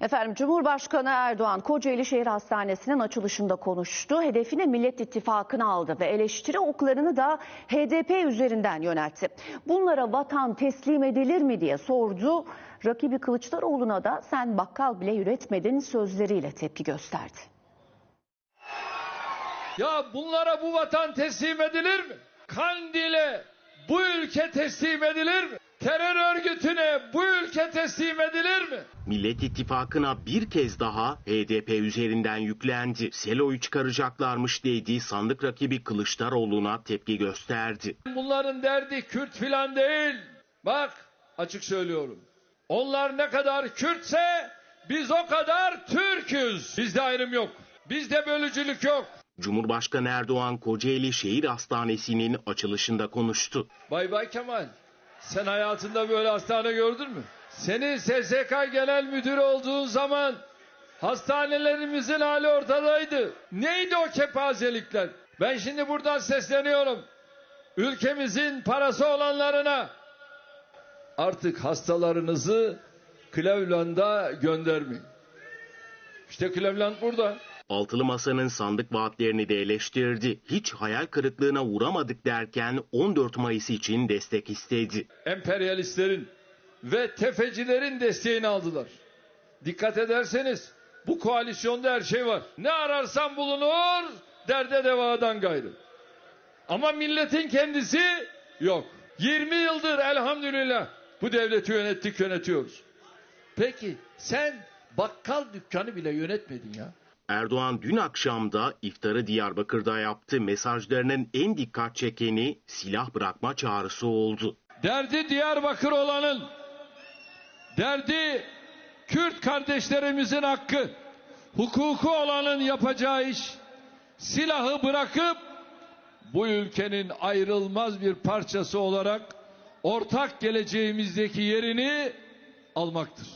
Efendim Cumhurbaşkanı Erdoğan Kocaeli Şehir Hastanesi'nin açılışında konuştu. Hedefine Millet İttifakı'nı aldı ve eleştiri oklarını da HDP üzerinden yöneltti. Bunlara vatan teslim edilir mi diye sordu. Rakibi Kılıçdaroğlu'na da sen bakkal bile üretmedin sözleriyle tepki gösterdi. Ya bunlara bu vatan teslim edilir mi? Kandil'e bu ülke teslim edilir mi? Terör örgütüne bu ülke teslim edilir mi? Millet İttifakı'na bir kez daha HDP üzerinden yüklendi. Selo'yu çıkaracaklarmış dediği sandık rakibi Kılıçdaroğlu'na tepki gösterdi. Bunların derdi Kürt filan değil. Bak açık söylüyorum. Onlar ne kadar Kürtse biz o kadar Türk'üz. Bizde ayrım yok. Bizde bölücülük yok. Cumhurbaşkanı Erdoğan Kocaeli Şehir Hastanesi'nin açılışında konuştu. Bay Bay Kemal sen hayatında böyle hastane gördün mü? Senin SSK Genel Müdürü olduğun zaman hastanelerimizin hali ortadaydı. Neydi o kepazelikler? Ben şimdi buradan sesleniyorum. Ülkemizin parası olanlarına artık hastalarınızı Cleveland'a göndermeyin. İşte Cleveland burada. Altılı Masa'nın sandık vaatlerini de eleştirdi. Hiç hayal kırıklığına uğramadık derken 14 Mayıs için destek istedi. emperyalistlerin ve tefecilerin desteğini aldılar. Dikkat ederseniz bu koalisyonda her şey var. Ne ararsan bulunur, derde devadan gayrı. Ama milletin kendisi yok. 20 yıldır elhamdülillah bu devleti yönettik yönetiyoruz. Peki sen bakkal dükkanı bile yönetmedin ya. Erdoğan dün akşam da iftarı Diyarbakır'da yaptı. Mesajlarının en dikkat çekeni silah bırakma çağrısı oldu. Derdi Diyarbakır olanın, derdi Kürt kardeşlerimizin hakkı, hukuku olanın yapacağı iş, silahı bırakıp bu ülkenin ayrılmaz bir parçası olarak ortak geleceğimizdeki yerini almaktır.